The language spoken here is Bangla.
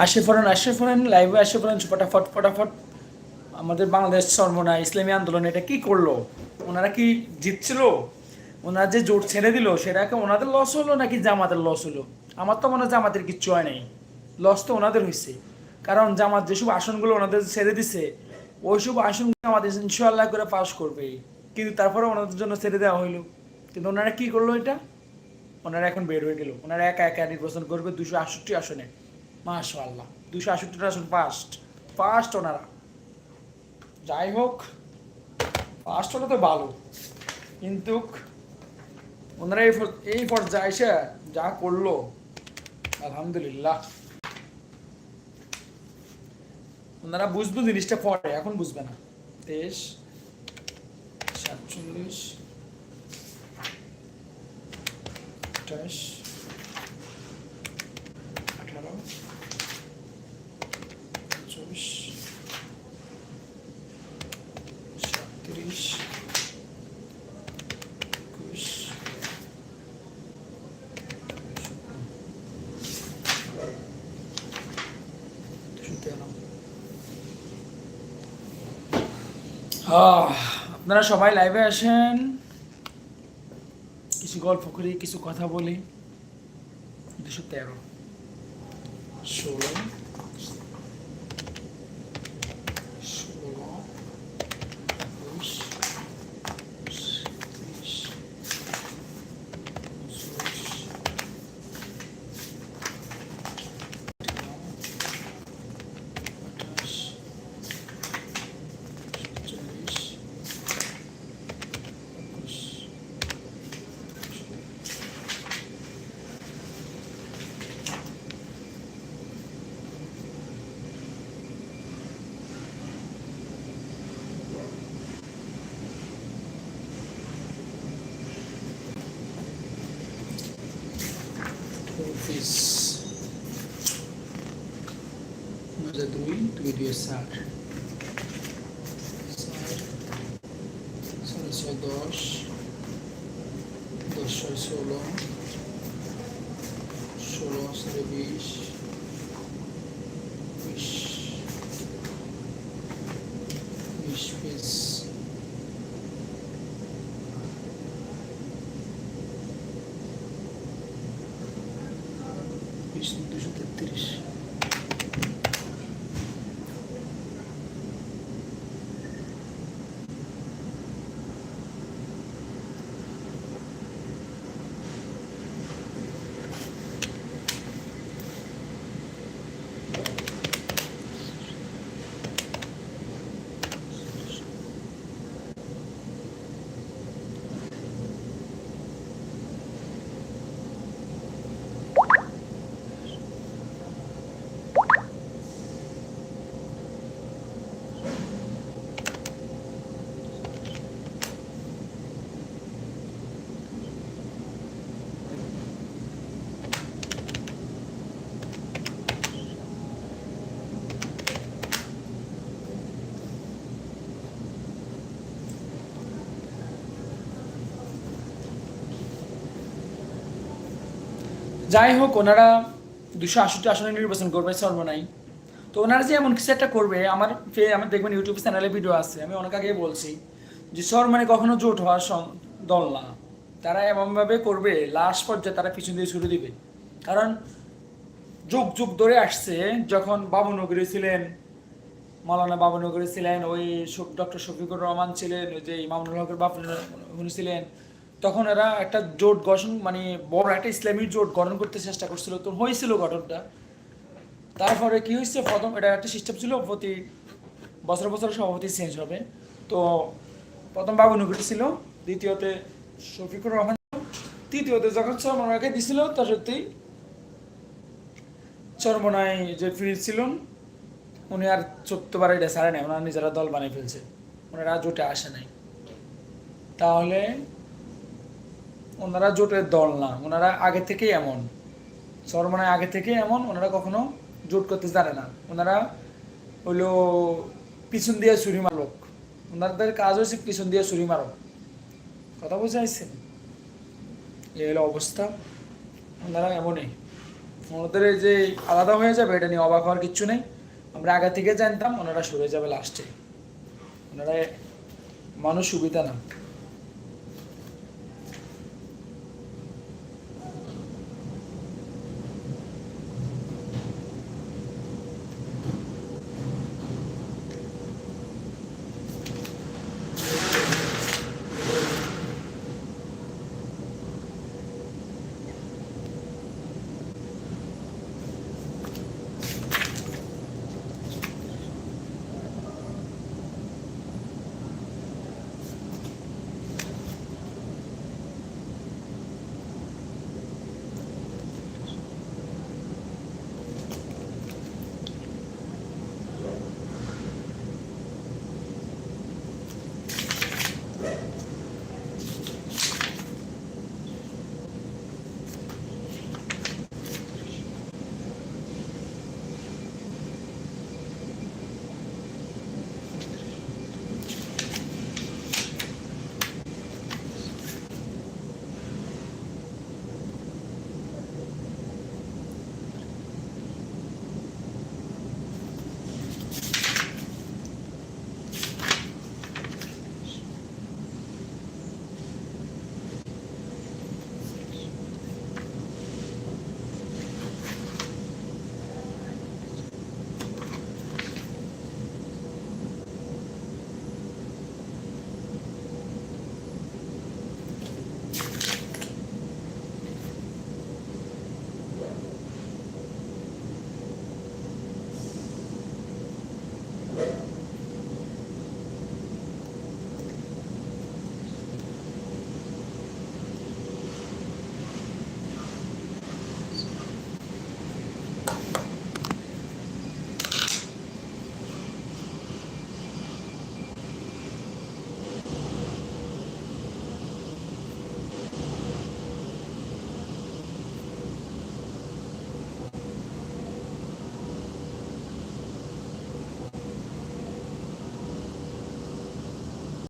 আসে ফরেন আসে ফরেন লাইভে ফরেন ফটাফট ফটাফট। আমাদের বাংলাদেশ সর্বনা ইসলামী আন্দোলন এটা কি করল? ওনারা কি জিতছিল? ওনারা যে জোট ছেড়ে দিল সেটাকে ওনাদের লস হলো নাকি জামাতের লস হলো? আমার তো মনে হয় জামাতের কিচ্ছু হয় নাই। লস তো ওনাদের হয়েছে কারণ জামাত যেসব আসনগুলো ওনাদের ছেড়ে দিছে, ওইসব আসনগুলো আমাদের ইনশাল্লাহ করে পাস করবে। কিন্তু তারপরে ওনাদের জন্য ছেড়ে দেওয়া হইল। কিন্তু ওনারা কি করল এটা? ওনারা এখন বের হয়ে গেল। ওনারা একা একা নির্বাচন করবে দুশো আসনে। মাশা আল্লাহ দুশো আষট্টি আসন ফার্স্ট ফার্স্ট ওনারা। যাই হোক ফার্স্ট হলে তো ভালো। কিন্তু ওনারা এই এই পর্যায়ে এসে যা করল, আলহামদুলিল্লাহ। ওনারা বুঝব জিনিসটা পরে, এখন বুঝবে না। তেইশ, সাতচল্লিশ, আঠাশ আপনারা সবাই লাইভে আসেন। কিছু গল্প করি কিছু কথা বলি। দুশো তেরো। ষোলো। চব্বিশ মজা দুই দুই দুই ষাট সাড়ে ছয় দশ দশ ছয় ষোলো ষোলো বিশ বিশ বিশ পিস বিশ দুশো তেত্রিশ যাই হোক ওনারা দুশো আষট্টি আসনে নির্বাচন করবে, সর্বনাই। তো ওনারা যে এমন কিছু একটা করবে, আমার আমার দেখবেন ইউটিউব চ্যানেলে ভিডিও আছে, আমি অনেক আগে বলছি, যে সরমানে কখনো জোট হওয়ার দল না। তারা এমনভাবে করবে, লাস্ট পর্যায়ে তারা পিছন দিয়ে ছুড়ে দিবে। কারণ যুগ যুগ ধরে আসছে, যখন বাবুনগরী ছিলেন, মৌলানা বাবুনগরী ছিলেন, ওই ডক্টর শফিকুর রহমান ছিলেন, ওই যে ইমামুল হকের উনি ছিলেন তখন এরা একটা জোট গঠন মানে বড় একটা ইসলামী জোট গঠন করতে চেষ্টা করছিল। তো হয়েছিল গঠনটা। তারপরে কি হয়েছে? প্রথম এটা একটা সিস্টেম ছিল প্রতি বছর বছর সভাপতি চেঞ্জ হবে। তো প্রথম বাবুনগরী ছিল, দ্বিতীয়তে শফিকুর রহমান। তৃতীয়তে যখন চরমনাকে দিছিল তার সত্যি চরমনায় যে ফিরিজ ছিলেন, উনি আর চোদ্দবার এটা সারে নাই নিজেরা দল বানিয়ে ফেলছে। ওনারা জোটে আসে নাই। তাহলে ওনারা জোটের দল না, ওনারা আগে থেকেই এমন। চরমনায় আগে থেকেই এমন, ওনারা কখনো জোট করতে জানে না। ওনারা হইল পিছন দিয়ে ছুরি মারক ওনাদের কাজ হচ্ছে পিছন দিয়ে ছুরি মারক কথা বুঝাইছেন এই হলো অবস্থা। ওনারা এমনই। ওনাদের যে আলাদা হয়ে যাবে, এটা নিয়ে অবাক হওয়ার কিচ্ছু নেই। আমরা আগে থেকে জানতাম, ওনারা সরে যাবে লাস্টে ওনারা মানুষ সুবিধা না।